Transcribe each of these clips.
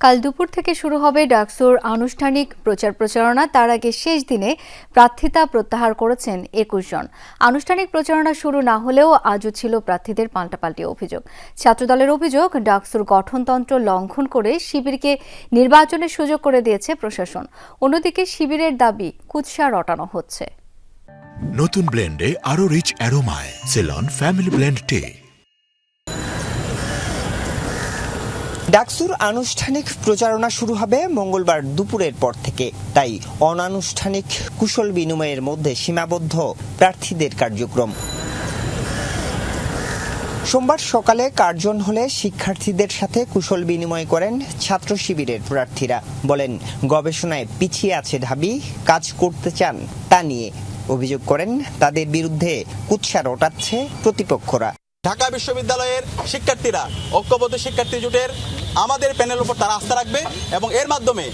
কাল দুপুর থেকে শুরু হবে ডাকসুর আনুষ্ঠানিক প্রচার প্রচারণা। তার আগে শেষ দিনে প্রার্থিতা প্রত্যাহার করেছেন একুশ জন। আনুষ্ঠানিক প্রচারণা শুরু না হলেও আজও ছিল প্রার্থীদের পাল্টাপাল্টি অভিযোগ। ছাত্রদলের অভিযোগ, ডাকসুর গঠনতন্ত্র লঙ্ঘন করে শিবিরকে নির্বাচনের সুযোগ করে দিয়েছে প্রশাসন। অন্যদিকে শিবিরের দাবি, কুৎসা রটানো হচ্ছে। নতুন ব্লেন্ডে আরও রিচ অ্যারোমায়। সেলন, ফ্যামিলি ব্লেন্ড টে। ডাকসুর আনুষ্ঠানিক প্রচারণা শুরু হবে মঙ্গলবার দুপুরের পর থেকে। তাই অনানুষ্ঠানিক কুশল বিনিময়ের মধ্যে সীমাবদ্ধ প্রার্থীদের কার্যক্রম। সোমবার সকালে কার্জন হলে শিক্ষার্থীদের সাথে কুশল বিনিময় করেন ছাত্র শিবিরের প্রার্থীরা। বলেন, গবেষণায় পিছিয়ে আছে ঢাবি, কাজ করতে চান তা নিয়ে অভিযোগ করেন। তাদের বিরুদ্ধে কুৎসা রটাচ্ছে প্রতিপক্ষরা। ঢাকা বিশ্ববিদ্যালয়ের শিক্ষার্থীরা, ঐক্যবদ্ধ শিক্ষার্থী জোটের আমাদের প্যানেল উপর তারা আস্থা রাখবে এবং এর মাধ্যমে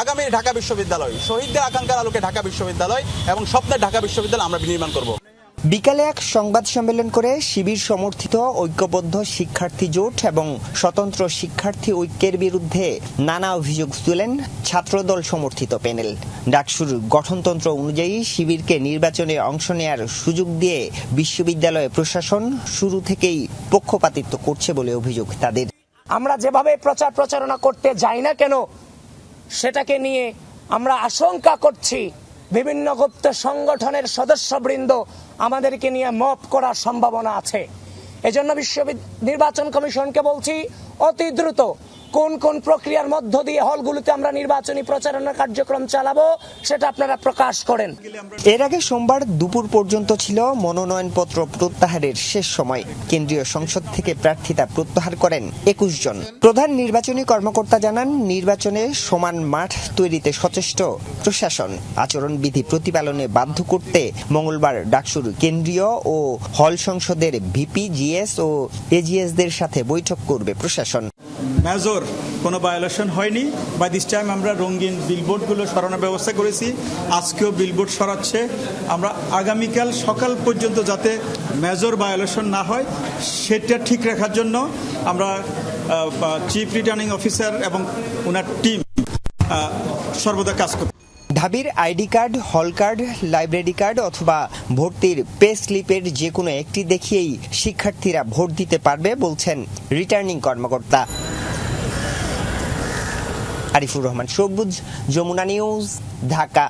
আগামী ঢাকা বিশ্ববিদ্যালয়, শহীদদের আকাঙ্ক্ষার আলোকে ঢাকা বিশ্ববিদ্যালয় এবং স্বপ্নের ঢাকা বিশ্ববিদ্যালয় আমরা বিনির্মাণ করব। বিকালে এক সংবাদ সম্মেলন করে শিবির সমর্থিত ঐক্যবদ্ধ শিক্ষার্থী জোট এবং স্বতন্ত্র শিক্ষার্থী ঐক্যের বিরুদ্ধে নানা অভিযোগ তুলেন ছাত্রদল সমর্থিত প্যানেল। ডাকসুর গঠনতন্ত্র অনুযায়ী শিবিরকে নির্বাচনে অংশ নেয়ার সুযোগ দিয়ে বিশ্ববিদ্যালয় প্রশাসন শুরু থেকেই পক্ষপাতিত্ব করছে বলে অভিযোগ তাদের। আমরা যেভাবে প্রচার প্রচারণা করতে যাই না কেন, সেটাকে নিয়ে আমরা আশঙ্কা করছি। বিভিন্ন গুপ্ত সংগঠনের সদস্যবৃন্দ আমাদেরকে নিয়ে মপ করার সম্ভাবনা আছে। এজন্য বিশ্ববিদ্যালয় নির্বাচন কমিশনকে বলছি, অতি দ্রুত কোন কোন প্রক্রিয়ার মধ্য দিয়ে হলগুলোতে আমরা নির্বাচনী প্রচারণা কার্যক্রম চালাবো, সেটা আপনারা প্রকাশ করেন। এর আগে সোমবার দুপুর পর্যন্ত ছিল মনোনয়নপত্র প্রত্যাহারের শেষ সময়। কেন্দ্রীয় সংসদ থেকে প্রার্থিতা প্রত্যাহার করেন একুশ জন। প্রধান নির্বাচনী কর্মকর্তা জানান, নির্বাচনে সমান মাঠ তৈরিতে সচেষ্ট প্রশাসন। আচরণবিধি প্রতিপালনে বাধ্য করতে মঙ্গলবার ডাকসুর কেন্দ্রীয় ও হল সংসদের ভিপি, জিএস ও এজিএসদের সাথে বৈঠক করবে প্রশাসন। মেজর, কোনো ভায়োলেশন হয়নি। বাই দিস টাইম আমরা রঙিন বিলবোর্ডগুলো সরানোর ব্যবস্থা করেছি। আজকেও বিলবোর্ড সরাচ্ছে। আমরা আগামীকাল সকাল পর্যন্ত যাতে মেজর ভায়োলেশন না হয়, সেটা ঠিক রাখার জন্য আমরা চিফ রিটার্নিং অফিসার এবং ওনার টিম সর্বদা কাজ করব ঢাবির ID card, hall card, library card অথবা ভর্তির পে স্লিপের যে কোনো একটি দেখিয়েই শিক্ষার্থীরা ভোট দিতে পারবে বলছেন রিটার্নিং কর্মকর্তা। আরিফুর রহমান। সবুজ যমুনা নিউজ ঢাকা।